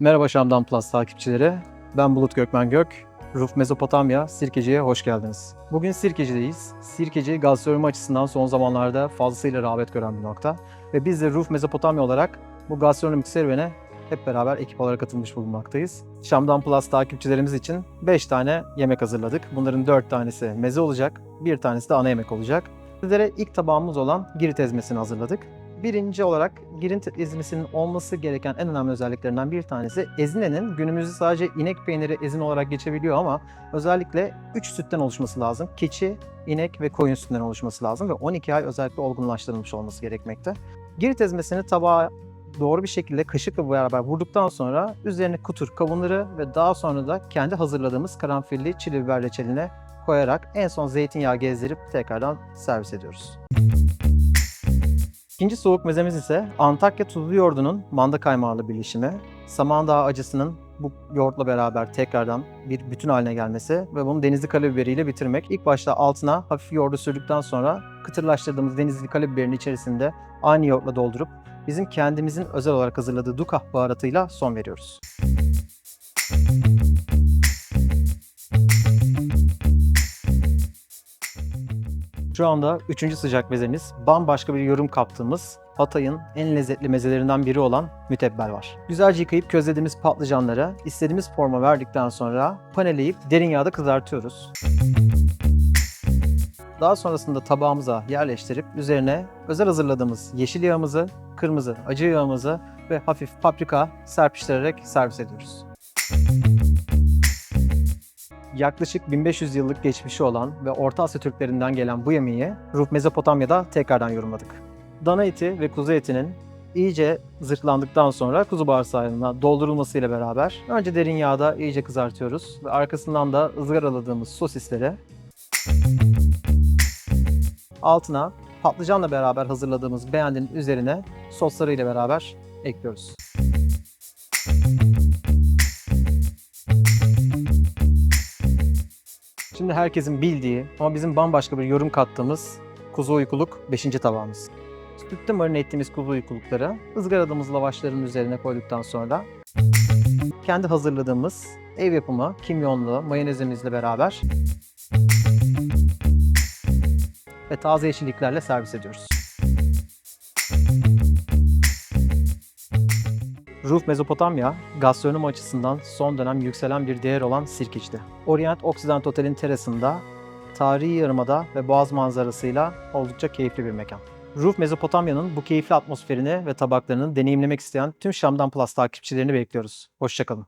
Merhaba Şam'dan Plus takipçileri. Ben Bulut Gökmen Gök. Ruf Mezopotamya Sirkeci'ye hoş geldiniz. Bugün Sirkeci'deyiz. Sirkeci gastronomi açısından son zamanlarda fazlasıyla rağbet gören bir nokta. Ve biz de Ruf Mezopotamya olarak bu gastronomik serüvene hep beraber ekip olarak katılmış bulunmaktayız. Şam'dan Plus takipçilerimiz için 5 tane yemek hazırladık. Bunların 4 tanesi meze olacak, bir tanesi de ana yemek olacak. Sizlere ilk tabağımız olan girit ezmesini hazırladık. Birinci olarak girit ezmesinin olması gereken en önemli özelliklerinden bir tanesi ezinenin günümüzde sadece inek peyniri ezine olarak geçebiliyor ama özellikle 3 sütten oluşması lazım. Keçi, inek ve koyun sütünden oluşması lazım ve 12 ay özellikle olgunlaştırılmış olması gerekmekte. Girit ezmesini tabağa doğru bir şekilde kaşıkla beraber vurduktan sonra üzerine kutur kavunları ve daha sonra da kendi hazırladığımız karanfilli çili biber reçeline koyarak en son zeytinyağı gezdirip tekrardan servis ediyoruz. İkinci soğuk mezemiz ise Antakya tuzlu yoğurdunun manda kaymağıyla birleşimi. Samandağ acısının bu yoğurtla beraber tekrardan bir bütün haline gelmesi ve bunu denizli kalibiberiyle bitirmek. İlk başta altına hafif yoğurdu sürdükten sonra kıtırlaştırdığımız denizli kalibiberin içerisinde aynı yoğurtla doldurup bizim kendimizin özel olarak hazırladığı dukah baharatıyla son veriyoruz. Şu anda üçüncü sıcak mezemiz bambaşka bir yorum kaptığımız Hatay'ın en lezzetli mezelerinden biri olan mütebbel var. Güzelce yıkayıp közlediğimiz patlıcanları istediğimiz forma verdikten sonra paneleyip derin yağda kızartıyoruz. Daha sonrasında tabağımıza yerleştirip üzerine özel hazırladığımız yeşil yağımızı, kırmızı acı yağımızı ve hafif paprika serpiştirerek servis ediyoruz. Yaklaşık 1500 yıllık geçmişi olan ve Orta Asya Türklerinden gelen bu yemeği Ruf Mezopotamya'da tekrardan yorumladık. Dana eti ve kuzu etinin iyice zırhlandıktan sonra kuzu bağırsağına doldurulmasıyla beraber önce derin yağda iyice kızartıyoruz ve arkasından da ızgaraladığımız sosisleri altına patlıcanla beraber hazırladığımız beğendinin üzerine soslarıyla beraber ekliyoruz. Şimdi herkesin bildiği ama bizim bambaşka bir yorum kattığımız kuzu uykuluk 5. tabağımız. Sütte marine ettiğimiz kuzu uykulukları ızgaradığımız lavaşların üzerine koyduktan sonra kendi hazırladığımız ev yapımı kimyonlu mayonezimizle beraber ve taze yeşilliklerle servis ediyoruz. Ruf Mezopotamya, gastronomi açısından son dönem yükselen bir değer olan Sirkeci'de. Orient Occident Otel'in terasında, tarihi yarımada ve boğaz manzarasıyla oldukça keyifli bir mekan. Ruf Mezopotamya'nın bu keyifli atmosferini ve tabaklarını deneyimlemek isteyen tüm Şam'dan Plus takipçilerini bekliyoruz. Hoşçakalın.